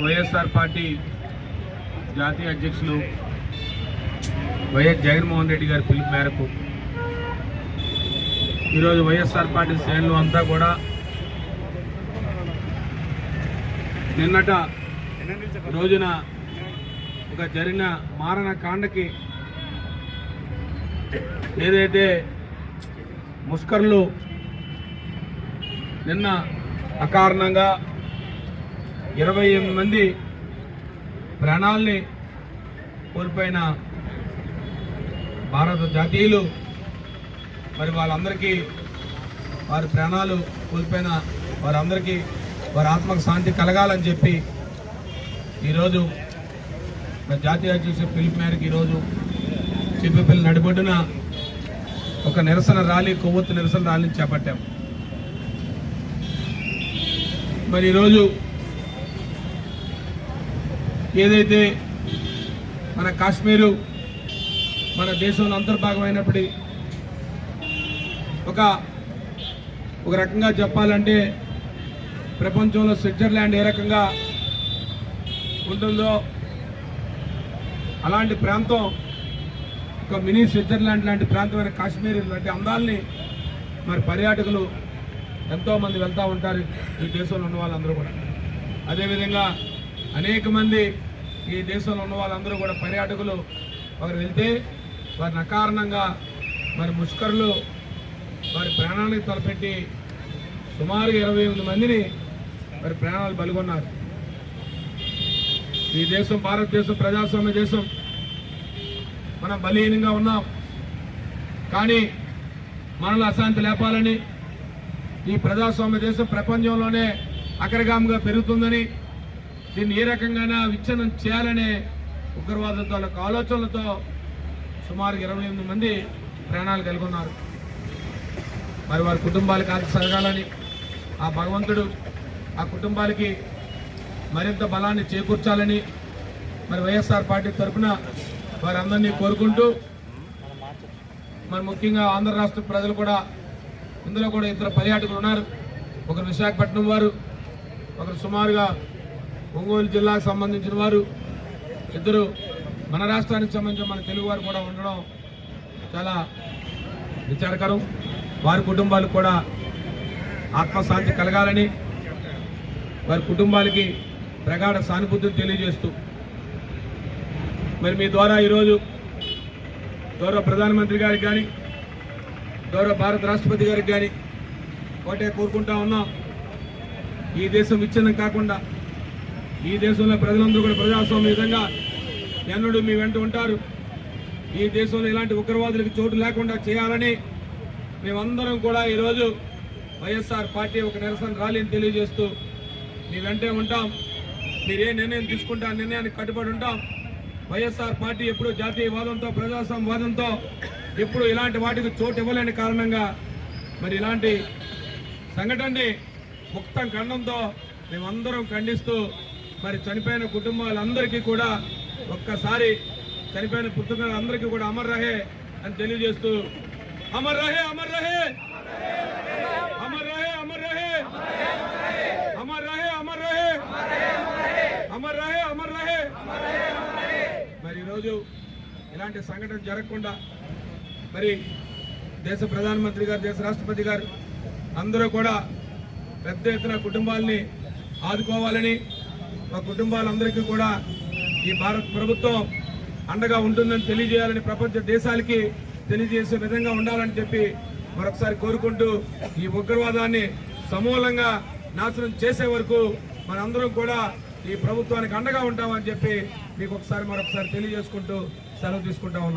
YSR party జాతీయ అధ్యక్షులు YS Jaganmohan Reddy గారి పిలుపు మేరకు ఈరోజు వైఎస్ఆర్ పార్టీ శ్రేణులు అంతా కూడా నిన్నట రోజున ఒక జరిగిన మారణ కాండకి ఏదైతే ముష్కర్లు నిన్న అకారణంగా ఇరవై ఎనిమిది మంది ప్రాణాల్ని కోల్పోయిన భారత జాతీయులు మరి వాళ్ళందరికీ వారి ప్రాణాలు కోల్పోయిన వారందరికీ వారి ఆత్మకు శాంతి కలగాలని చెప్పి ఈరోజు జాతీయ అధ్యక్షుల పిలుపు మేరకు ఈరోజు చిప్పపల్లి నడిబొడ్డున ఒక నిరసన ర్యాలీ కొవ్వొత్తు నిరసన ర్యాలీని చేపట్టాం. మరి ఈరోజు ఏదైతే మన కాశ్మీరు మన దేశంలో అంతర్భాగమైనప్పటి ఒక ఒక రకంగా చెప్పాలంటే ప్రపంచంలో స్విట్జర్లాండ్ ఏ రకంగా ఉంటుందో అలాంటి ప్రాంతం ఒక మినీ స్విట్జర్లాండ్ లాంటి ప్రాంతమైన కాశ్మీర్ లాంటి అందాలని మరి పర్యాటకులు ఎంతోమంది వెళ్తూ ఉంటారు ఈ దేశంలో ఉన్న వాళ్ళందరూ కూడా. అదేవిధంగా అనేక మంది ఈ దేశంలో ఉన్న వాళ్ళందరూ కూడా పర్యాటకులు వారు వెళ్తే వారిని అకారణంగా మరి ముష్కరులు వారి ప్రాణానికి తలపెట్టి సుమారు ఇరవై ఎనిమిది మందిని మరి ప్రాణాలు బలిగొన్నారు. ఈ దేశం భారతదేశం ప్రజాస్వామ్య దేశం మనం బలహీనంగా ఉన్నాం. కానీ మనలో అశాంతి లేపాలని ఈ ప్రజాస్వామ్య దేశం ప్రపంచంలోనే అగ్రగామిగా పెరుగుతుందని దీన్ని ఏ రకంగానే విచ్ఛిన్నం చేయాలనే ఉగ్రవాదంతో ఆలోచనలతో సుమారు ఇరవై ఎనిమిది మంది ప్రాణాలు కలిగి ఉన్నారు మరి వారి కుటుంబాలకు ఆది సరగాలని ఆ భగవంతుడు ఆ కుటుంబాలకి మరింత బలాన్ని చేకూర్చాలని మరి వైఎస్ఆర్ పార్టీ తరఫున వారందరినీ కోరుకుంటూ మరి ముఖ్యంగా ఆంధ్ర రాష్ట్ర ప్రజలు కూడా ఇందులో కూడా ఇద్దరు పర్యాటకులు ఉన్నారు. ఒకరు విశాఖపట్నం వారు ఒకరు సుమారుగా ఒంగోలు జిల్లాకు సంబంధించిన వారు ఇద్దరు మన రాష్ట్రానికి సంబంధించిన మన తెలుగు వారు కూడా ఉండడం చాలా విచారకరం. వారి కుటుంబాలకు కూడా ఆత్మశాంతి కలగాలని వారి కుటుంబాలకి ప్రగాఢ సానుభూతిని తెలియజేస్తూ మరి మీ ద్వారా ఈరోజు గౌరవ ప్రధానమంత్రి గారికి కానీ గౌరవ భారత రాష్ట్రపతి గారికి కానీ ఒకటే కోరుకుంటా ఉన్నాం. ఈ దేశం విచ్ఛిన్నం కాకుండా ఈ దేశంలో ప్రజలందరూ కూడా ప్రజాస్వామ్య విధంగా ఎన్నడూ మీ వెంట ఉంటారు. ఈ దేశంలో ఇలాంటి ఉగ్రవాదులకు చోటు లేకుండా చేయాలని మేమందరం కూడా ఈరోజు వైఎస్ఆర్ పార్టీ ఒక నిరసన ర్యాలీని తెలియజేస్తూ మీ వెంటే ఉంటాం. మీరు ఏ నిర్ణయం తీసుకుంటే ఆ నిర్ణయానికి కట్టుబడి ఉంటాం. వైఎస్ఆర్ పార్టీ ఎప్పుడు జాతీయవాదంతో ప్రజాస్వామ్యవాదంతో ఎప్పుడు ఇలాంటి వాటికి చోటు ఇవ్వలేని కారణంగా మరి ఇలాంటి సంఘటనని ముక్తం ఖండంతో మేమందరం ఖండిస్తూ మరి చనిపోయిన కుటుంబాలందరికీ కూడా ఒక్కసారి చనిపోయిన పుట్టుకలందరికీ కూడా అమర్ రహే అని తెలియజేస్తూ అమర్ రహే అమర్ రహే! అమర్ రహే అమర్ రహే! అమర్ రహే అమర్ రహే! అమర్ రహే అమర్ రహే! మరి ఈరోజు ఇలాంటి సంఘటన జరగకుండా మరి దేశ ప్రధానమంత్రి గారు దేశ రాష్ట్రపతి గారు అందరూ కూడా పెద్ద ఎత్తున కుటుంబాలని ఆదుకోవాలని మా కుటుంబాలందరికీ కూడా ఈ భారత ప్రభుత్వం అండగా ఉంటుందని తెలియజేయాలని ప్రపంచ దేశాలకి తెలియజేసే విధంగా ఉండాలని చెప్పి మరొకసారి కోరుకుంటూ ఈ ఉగ్రవాదాన్ని సమూలంగా నాశనం చేసే వరకు మనందరం కూడా ఈ ప్రభుత్వానికి అండగా ఉంటామని చెప్పి మీకు ఒకసారి మరొకసారి తెలియజేసుకుంటూ సెలవు తీసుకుంటా ఉన్నాం.